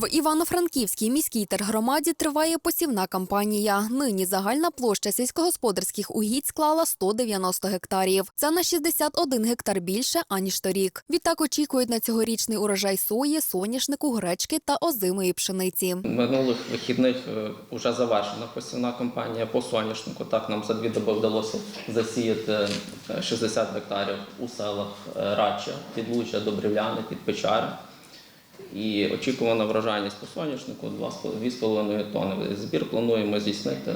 В Івано-Франківській міській тергромаді триває посівна кампанія. Нині загальна площа сільськогосподарських угідь склала 190 гектарів. Це на 61 гектар більше аніж торік. Відтак очікують на цьогорічний урожай сої, соняшнику, гречки та озимої пшениці. Минулих вихідних вже завершена посівна кампанія по соняшнику. Так нам за дві доби вдалося засіяти е, 60 гектарів у селах е, Рача, Підлуччя, Добрівляни, Підпечари. І очікувана врожайність по соняшнику 2,5 тонни. Збір плануємо здійснити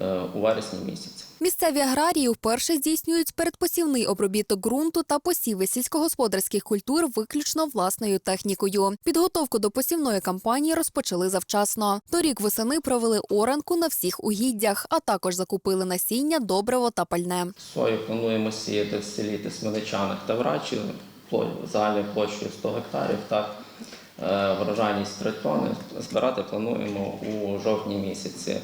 е, у вересні місяці. Місцеві аграрії вперше здійснюють передпосівний обробіток ґрунту та посіви сільськогосподарських культур виключно власною технікою. Підготовку до посівної кампанії розпочали завчасно. Торік восени провели оранку на всіх угіддях, а також закупили насіння, добриво та пальне. Сою плануємо сіяти в селі Тисменичанах та Врачі пло- загальною площею 100 гектарів. Так, врожайність 3 тонни. Збирати плануємо у жовтні місяці.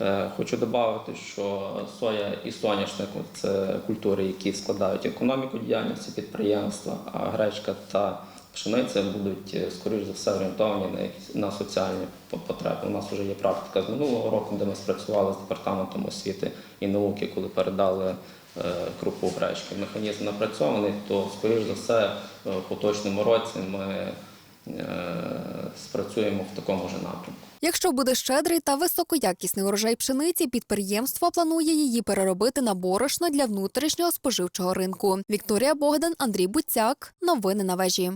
Е, Хочу додати, що соя і соняшник – це культури, які складають економіку діяльності підприємства, а гречка та пшениця будуть, е, скоріш за все, орієнтовані на, соціальні потреби. У нас вже є практика з минулого року, де ми спрацювали з департаментом освіти і науки, коли передали е, крупу гречки. Механізм напрацьований, то, скоріш за все, е, в поточному році ми е, спрацюємо в такому ж напрямку. Якщо буде щедрий та високоякісний урожай пшениці, підприємство планує її переробити на борошно для внутрішнього споживчого ринку. Вікторія Богдан, Андрій Буцяк. Новини на вежі.